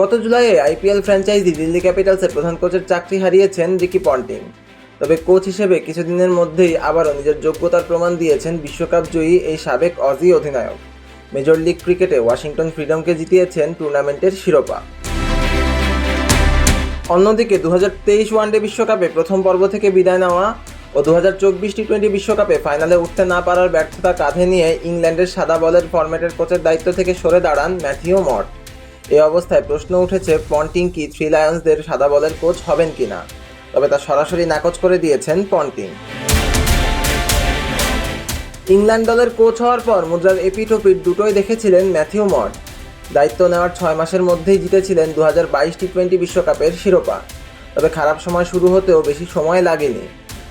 গত জুলাইয়ে IPL franchise Delhi ক্যাপিটালসের প্রধান কোচের চাকরি হারিয়েছেন রিকি পন্টিং। তবে কোচ হিসেবে কিছুদিনের মধ্যেই আবারও নিজের যোগ্যতার প্রমাণ দিয়েছেন বিশ্বকাপ জয়ী এই সাবেক অজি অধিনায়ক। মেজর লিগ ক্রিকেটে ওয়াশিংটন ফ্রিডমকে জিতিয়েছেন টুর্নামেন্টের শিরোপা। অন্যদিকে দু তেইশ ওয়ানডে বিশ্বকাপে প্রথম পর্ব থেকে বিদায় নেওয়া ও দু হাজার চব্বিশ টি টোয়েন্টি বিশ্বকাপে ফাইনালে উঠতে না পারার ব্যর্থতা কাঁধে নিয়ে ইংল্যান্ডের সাদা বলের ফরম্যাটের কোচের দায়িত্ব থেকে সরে দাঁড়ান ম্যাথিও মট এই অবস্থায় প্রশ্ন উঠেছে, পন্টিং কি থ্রি লায়ন্সদের সাদা বলের কোচ হবেন কি না তবে তা সরাসরি নাকচ করে দিয়েছেন পন্টিং। ইংল্যান্ড দলের কোচ হওয়ার পর মুদ্রার এপিট ওপিট দুটোই দেখেছিলেন ম্যাথিউ মড। দায়িত্ব নেওয়ার ছয় মাসের মধ্যেই জিতেছিলেন দু হাজার বাইশ টি টোয়েন্টি বিশ্বকাপের শিরোপা। তবে খারাপ সময় শুরু হতেও বেশি সময় লাগেনি।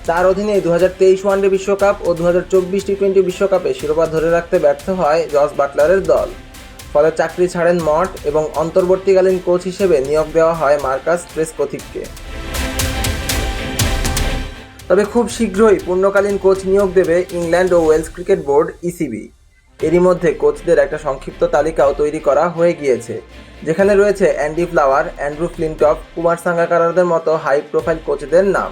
তার অধীনে দু হাজার তেইশ ওয়ানডে বিশ্বকাপ ও দু হাজার চব্বিশ টি টোয়েন্টি বিশ্বকাপে শিরোপা ধরে রাখতে ব্যর্থ হয় জস বাটলারের দল। ফলে চাকরি ছাড়েন মট এবং অন্তর্বর্তীকালীন কোচ হিসেবে নিয়োগ দেওয়া হয় মার্কাস প্রেস ট্রেসকোথিককে তবে খুব শীঘ্রই পূর্ণকালীন কোচ নিয়োগ দেবে ইংল্যান্ড ও ওয়েলস ক্রিকেট বোর্ড ইসিবি। এরই মধ্যে কোচদের একটা সংক্ষিপ্ত তালিকাও তৈরি করা হয়ে গিয়েছে, যেখানে রয়েছে Andy Flower, Andrew Flintoff, Kumar সাঙ্গাকারারদের মতো হাই প্রোফাইল কোচদের নাম।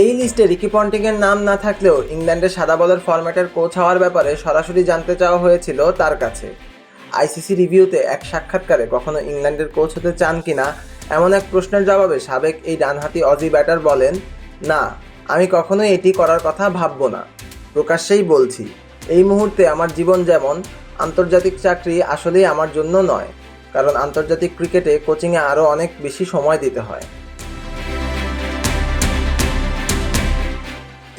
এই লিস্টে রিকি পন্টিংয়ের নাম না থাকলেও ইংল্যান্ডের সাদা বলের ফরম্যাটের কোচ হওয়ার ব্যাপারে সরাসরি জানতে চাওয়া হয়েছিল তার কাছে। আইসিসি রিভিউতে এক সাক্ষাৎকারে কখনো ইংল্যান্ডের কোচ হতে চান কিনা এমন এক প্রশ্নের জবাবে সাবেক এই ডানহাতি অজি ব্যাটার বলেন, না, আমি কখনোই এটি করার কথা ভাববো না। প্রকাশ্যেই বলছি, এই মুহূর্তে আমার জীবন যেমন, আন্তর্জাতিক চাকরি আসলেই আমার জন্য নয়, কারণ আন্তর্জাতিক ক্রিকেটে কোচিংয়ে আরও অনেক বেশি সময় দিতে হয়।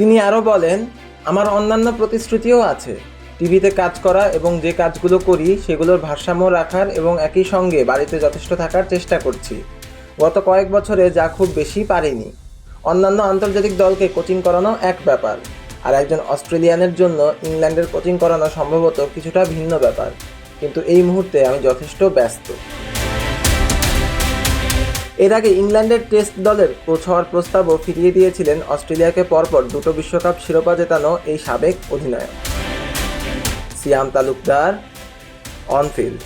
তিনি আরও বলেন, আমার অন্যান্য প্রতিশ্রুতিও আছে। টিভিতে কাজ করা এবং যে কাজগুলো করি, সেগুলোর ভারসাম্য রাখার এবং একই সঙ্গে বাড়িতে যথেষ্ট থাকার চেষ্টা করছি। গত কয়েক বছরে যা খুব বেশি পারিনি। অন্যান্য আন্তর্জাতিক দলকে কোচিং করানো এক ব্যাপার, আর একজন অস্ট্রেলিয়ানের জন্য ইংল্যান্ডের কোচিং করানো সম্ভবত কিছুটা ভিন্ন ব্যাপার। কিন্তু এই মুহূর্তে আমি যথেষ্ট ব্যস্ত। এর আগে ইংল্যান্ডের টেস্ট দলের কোচ হওয়ার প্রস্তাবও ফিরিয়ে দিয়েছিলেন অস্ট্রেলিয়াকে পরপর দুটো বিশ্বকাপ শিরোপা জেতানো এই সাবেক অধিনায়ক। সিয়াম তালুকদার, অনফিল্ড।